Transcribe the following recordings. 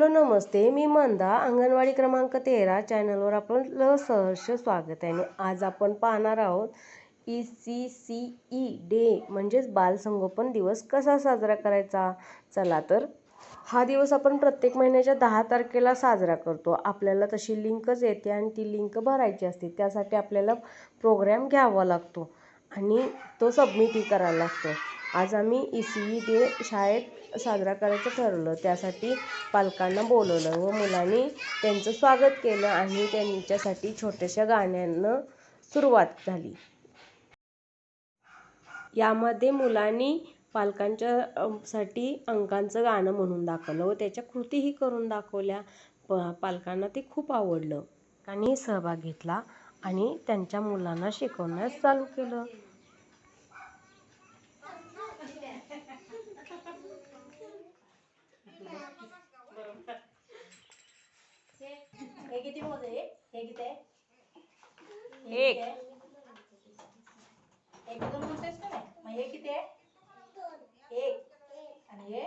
Hello नमस्ते. मी मंदा. अंगणवाडी क्रमांक तेरा चॅनलवर आपलं सहर्ष स्वागत आहे. आणि आज आपण पाहणार आहोत E C C E day म्हणजेच बालसंगोपन दिवस कसा साजरा करायचा? चला तर. हा दिवस आपण प्रत्येक महिन्याच्या दहा तारखेला साजरा करतो. आपल्याला तशी लिंकच येते आणि ती लिंक भरायची असते. त्यासाठी आपल्याला प्रोग्रॅम घ्यावा लागतो आणि तो सबमिटही करायला लागतो. आज आम्ही ई सी ई डे शाळेत साजरा करायचं ठरवलं. त्यासाठी पालकांना बोलवलं व मुलांनी त्यांचं स्वागत केलं आणि त्यांच्यासाठी छोट्याशा गाण्यानं सुरुवात झाली. यामध्ये मुलांनी पालकांच्या साठी अंकांचं गाणं म्हणून दाखवलं व त्याच्या कृतीही करून दाखवल्या. प पालकांना ते खूप आवडलं. आणि सहभाग घेतला आणि त्यांच्या मुलांना शिकवण्यास चालू केलं हे किती मोज आहे हे किती आहे एक एक दोन मोठेच का नाही मग हे किती आहे एक आणि हे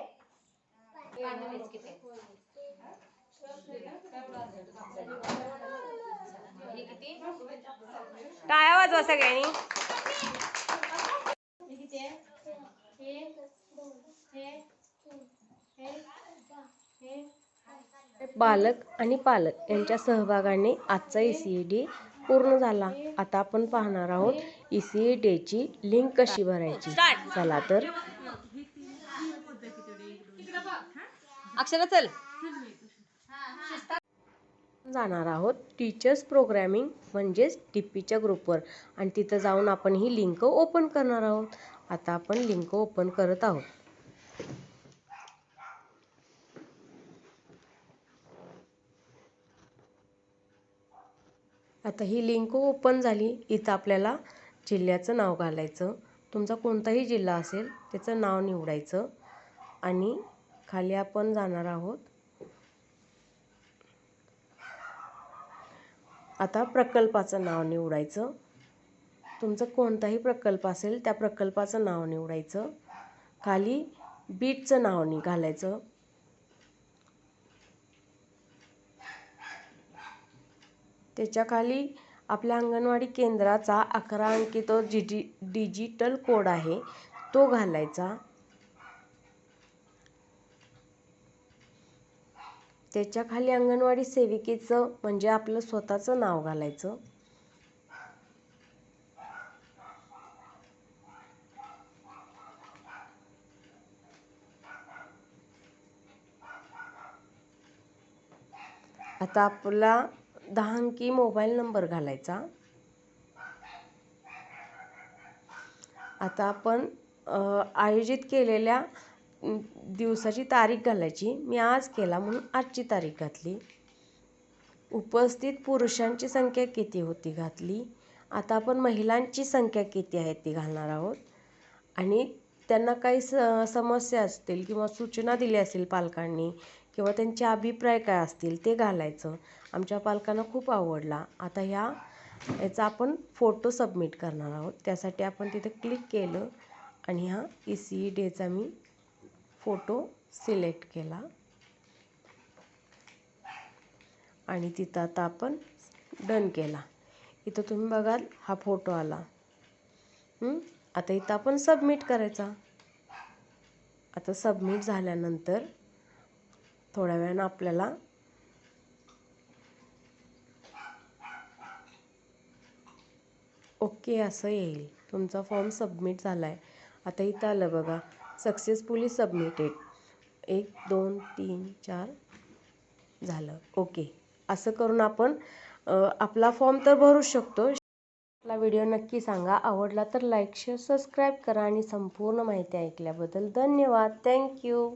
टाळ्या वाजवा सगळ्यांनी हे किती आहे हे हे हे हे बालक आणि पालक यांच्या सहभागाने आजचा ई सी ई डे पूर्ण झाला. आता आपण पाहणार आहोत ई सी ई डेची लिंक कशी भरायची? चला तर. अक्षरा चल. जाणार आहोत टीचर्स प्रोग्रॅमिंग म्हणजेच टीपीच्या ग्रुपवर आणि तिथं जाऊन आपण ही लिंक ओपन करणार आहोत. आता आपण लिंक ओपन करत आहोत. आता ही लिंक ओपन झाली. इथं आपल्याला जिल्ह्याचं नाव घालायचं. तुमचा कोणताही जिल्हा असेल त्याचं नाव निवडायचं. आणि खाली आपण जाणार आहोत. आता प्रकल्पाचं नाव निवडायचं. तुमचं कोणताही प्रकल्प असेल त्या प्रकल्पाचं नाव निवडायचं. खाली बीटचं नाव नि घालायचं. त्याच्याखाली आपल्या अंगणवाडी केंद्राचा अकरा अंकी तो डिजि डिजिटल कोड आहे तो घालायचा. त्याच्याखाली अंगणवाडी सेविकेचं म्हणजे आपलं स्वतःचं नाव घालायचं. आता आपला दहा अंकी मोबाईल नंबर घालायचा. आता आपण आयोजित केलेल्या दिवसाची तारीख घालायची. मी आज केला म्हणून आजची तारीख घातली. उपस्थित पुरुषांची संख्या किती होती घातली. आता आपण महिलांची संख्या किती आहे ती घालणार आहोत. आणि त्यांना काही स समस्या असतील किंवा सूचना दिल्या असतील पालकांनी किंवा त्यांचे अभिप्राय काय असतील ते घालायचं. आमच्या पालकांना खूप आवडला. आता ह्या याचा आपण फोटो सबमिट करणार आहोत. त्यासाठी आपण तिथे क्लिक केलं आणि हा ई सी ई डेचा मी फोटो सिलेक्ट केला. आणि तिथं आता आपण डन केला. इथं तुम्ही बघाल हा फोटो आला. आता इथं आपण सबमिट करायचा. आता सबमिट झाल्यानंतर थोड्या वेळानं आपल्याला ओके असं येईल. तुमचा फॉर्म सबमिट झाला आहे आता इथं आलं बघा. Successfully submitted. एक दोन तीन चार झालं. ओके. असं करून आपण आपला फॉर्म तर भरू शकतो. आपला व्हिडिओ नक्की सांगा. आवडला तर लाईक शेअर सबस्क्राईब करा आणि संपूर्ण माहिती ऐकल्याबद्दल धन्यवाद. थँक्यू.